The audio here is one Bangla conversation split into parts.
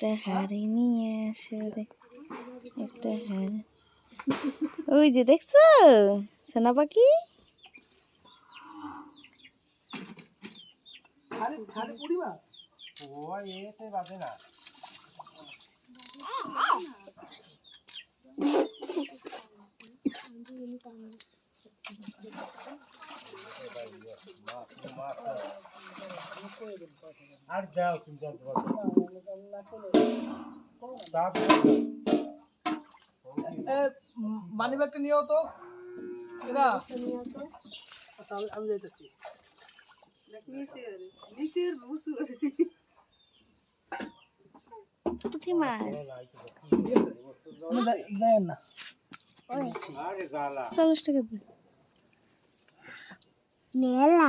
একটা হাড়ি নিয়ে আসে একটা হাড়ি। ওই যে দেখছ সোনা পাখি? খালি খালি মাছ। ওই এতে বাজে না। আর যাও তুমি যাও চাপ মানি ব্যাগটা নিয়েও তো। এরা। আমি- আমি যাইতেছি পুঁটি মাছ। না চল্লিশ টাকা মেলা।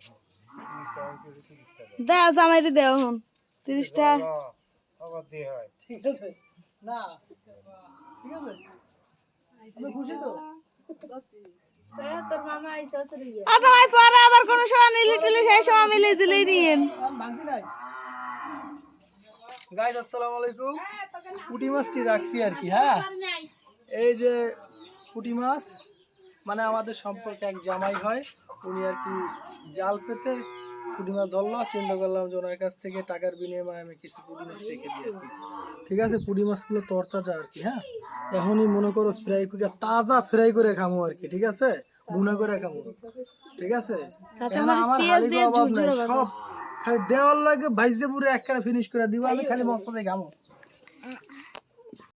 দাও জামাইরে দেও হন তিরিশটা। হয় ঠিক আছে। না ঠিক আছে। খুশি তো? আ পরে আবার কোনো সময় নিলি টিলি সেই সময় মিলে দিলে নিয়েন গাইজ আসসালামু আলাইকুম। পুঁটি মাছটি রাখছি আর কি হ্যাঁ? এই যে পুঁটি মাছ মানে আমাদের সম্পর্কে এক জামাই হয় উনি আর কি জাল পেতে পুঁটি মাছ ধরলো চিন্তা করলাম যে ওনার কাছ থেকে টাকার বিনিময়ে আমি কিছু পুঁটি মাছ রেখে দিই আর কি। ঠিক আছে পুঁটি মাছগুলো তরতাজা আর কি হ্যাঁ? এখনই মনে করো ফ্রাই করে তাজা ফ্রাই করে খামো আর কি ঠিক আছে? বুনা করে খামো। ঠিক আছে? আমার হাড়ির অভাব নাই, সব খালি দেওয়ার লাগে ভাইজে পুরো একখানে ফিনিশ করে দিব আমি খালি দিয়ে খামো।